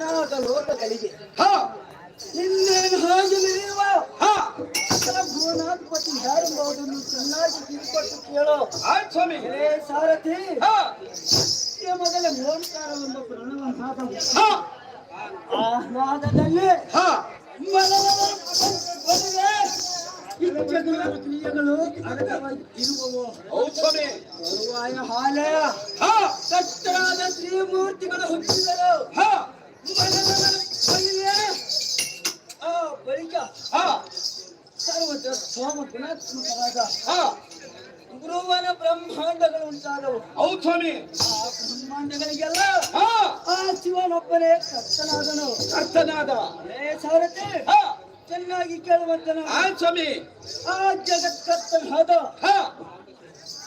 ವಿನಾದ ಲೋಕಗಳಿಗೆ ಹಾ ಇನ್ನೇನು ಹಾಗೆ ನಡೆಯುವ ಹಾ ಭುವನಾಧಿಪತಿ ಯಾರೆಂಬುದನ್ನು ಚೆನ್ನಾಗಿ ತಿಳ್ಕೊಟ್ಟು ಕೇಳೋ ಆಯ್ತು ಸ್ವಾಮಿ ಏ ಸಾರಥಿ ಹಾ ಈ ಮೊದಲ ಓಂಕಾರವೆಂಬ ಪ್ರಣವನಾದವು ಹಾ ಆ ನಾದದಲ್ಲಿ ಹಾ ಮಲಗಳ ಒಳಗೆ ಇಚ್ಛೆಗಳು ಕ್ರಿಯೆಗಳು ಅಡಕವಾಗಿ ಇರುವವು ಹೌದು ಸ್ವಾಮಿ ತರುವಾಯ ಹಾಲೆ ಹಾ ಕಷ್ಟರಾದ ಶ್ರೀಮೂರ್ತಿಗಳು ಹಾ. ಸರ್ವದ ಸೋಮ ಗುಣಾತ್ಮಕರಾದ ಹಾ. ಗುರುವನ ಬ್ರಹ್ಮಾಂಡಗಳು ಉಂಟಾದವು. ಹೌದು ಸ್ವಾಮಿ. ಆ ಬ್ರಹ್ಮಾಂಡಗಳಿಗೆಲ್ಲ ಆ ಶಿವನೊಬ್ಬನೇ ಕರ್ತನಾದನು. ಕರ್ತನಾದ. ಸಾರಥಿ. ಹಾ. ಚೆನ್ನಾಗಿ ಕೇಳುವಂತನ. ಆ ಸ್ವಾಮಿ. ಆ ಜಗತ್ಕರ್ತನಾದ ಹಾ.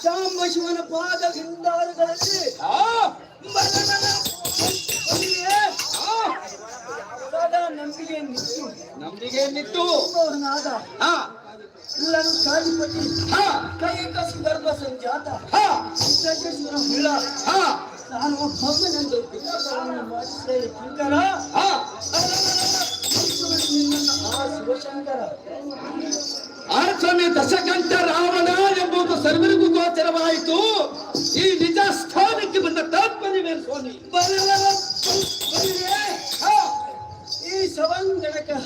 ಶಾಂಬ ಶಿವನ ಪಾದ ಹಿಂದಾರುಗಳಲ್ಲಿ ಹಾ ನಂಬಿಕೆ ನಿಟ್ಟು ಎಂಬವನಾದ ಹಾ. ಎಲ್ಲರೂ ಕಾಳಿಪತಿ ಹಾ. ಕೈಕ ಸುಗರ್ಭ ಸಂಜಾತ. ಹಾ. ಶೇಷೇಶ್ವರ ನಾನು ಮಾಡಿಸಿದ ಕಿಂಕರ ಹಾ. ಆ ಶಿವಶಂಕರ ಆಯ್ತು ಸ್ವಾಮಿ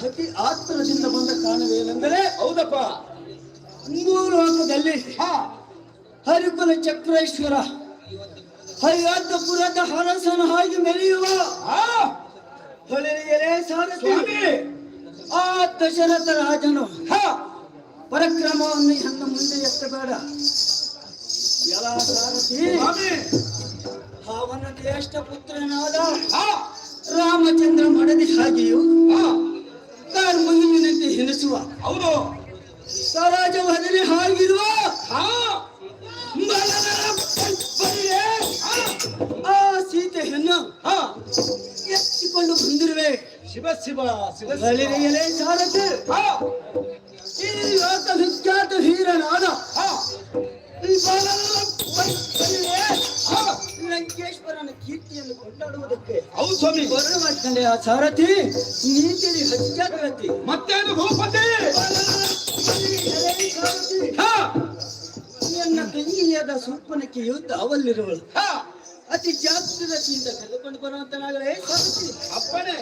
ಅತಿ ಆತ್ಮನದಿಂದ ಬಂದ ಕಾರಣವೇನೆಂದರೆ ಹೌದಪ್ಪ. ಹಿಂದೂ ಲೋಕದಲ್ಲಿ ಹಾ ಹರಿಕುಲ ಚಕ್ರೇಶ್ವರ ಹರಿಯಾದಪುರದ ಹರಸನ ಹಾಗೆ ಮೆರೆಯುವ ಆ! ದಶರಥ ರಾಜನು ಹಾ! ಪರಕ್ರಮವನ್ನು ನನ್ನ ಮುಂದೆ ಎತ್ತಬೇಡ. ಎಲ್ಲ ಸಾರಥಿ. ಸ್ವಾಮಿ! ಅವನ ಜ್ಯೇಷ್ಠ ಪುತ್ರನಾದ ರಾಮಚಂದ್ರ ಮಡದಿ ಹಾಗೆಯೂ ಹೆಣಸುವ ಹೌದು. ಸರಾಜ ವದನೆ ಹಾಗಿರುವ ಆ ಸೀತೆಯನ್ನು ಹಾ ಎತ್ತಿಕೊಂಡು ಬಂದಿರುವೆ. ಶಿವ ಶಿವ ಶಿವ. ಬಳಿರೆಯಲೇ ಸಾರಥಿ ಈ ವಿಖ್ಯಾತ ವೀರನಾದ ಹಾ ಈ ಬಲಗರ ಕೀರ್ತಿಯನ್ನು ಕೊಂಡಾಡುವುದಕ್ಕೆ ಹೌದು ಸ್ವಾಮಿ ಬರುವಂತಂದೆ ಆ ಸಾರಥಿ ನೀತಿಲಿ ಹಚ್ಚಾಗತಿ ಮತ್ತೇನು ಭೂಪತಿ? ನನ್ನ ತಂಗಿಯಾದ ಸುಪ್ಪನಕ್ಕೆ ಯುದ್ಧ ಅವಲ್ಲಿರುವಳು. ಅತಿ ಜಾಗೃತಿಯಿಂದ ಕರೆದುಕೊಂಡು ಬರುವಂತನಾಗಲೇ ಸಾರಥಿ. ಅಪ್ಪಣೆ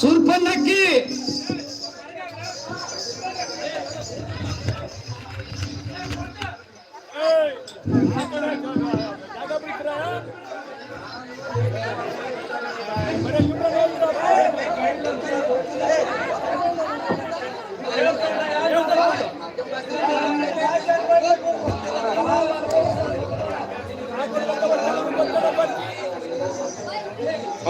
ಸುರ್ಪನಕ್ಕಿ Hey!